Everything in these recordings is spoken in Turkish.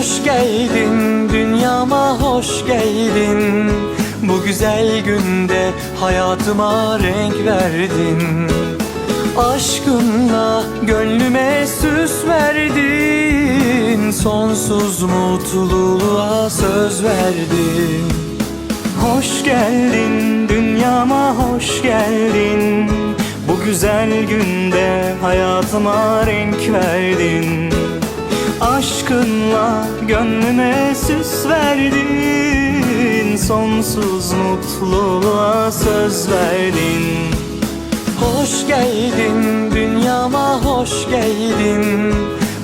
geldin dünyama hoş geldin. Bu güzel günde hayatıma renk verdin. Aşkınla gönlüme süs verdin. Sonsuz mutluluğa söz verdin. Hoş geldin dünyama hoş geldin. Bu güzel günde hayatıma renk verdin Aşkınla gönlüme süs verdin. Sonsuz mutluluğa söz verdin. Hoş geldin dünyama hoş geldin.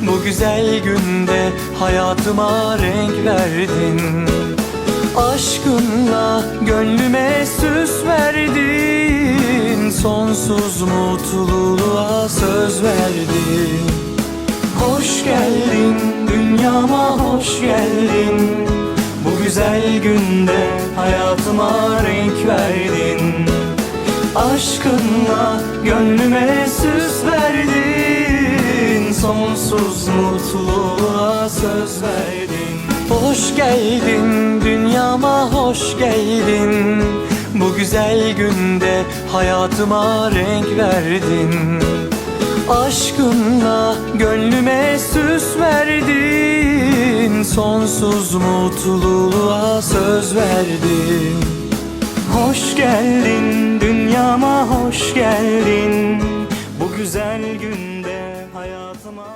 Bu güzel günde hayatıma renk verdin. Aşkınla gönlüme süs verdin. Sonsuz mutluluğa söz verdin dünyama hoş geldin. Bu güzel günde hayatıma renk verdin. Aşkınla gönlüme süs verdin. Sonsuz mutluluğa söz verdin. Hoş geldin dünyama hoş geldin. Bu güzel günde hayatıma renk verdin. Aşkınla gönlüme süs verdin Sonsuz mutluluğa söz verdin. Hoş geldin dünyama hoş geldin. Bu güzel günde hayatıma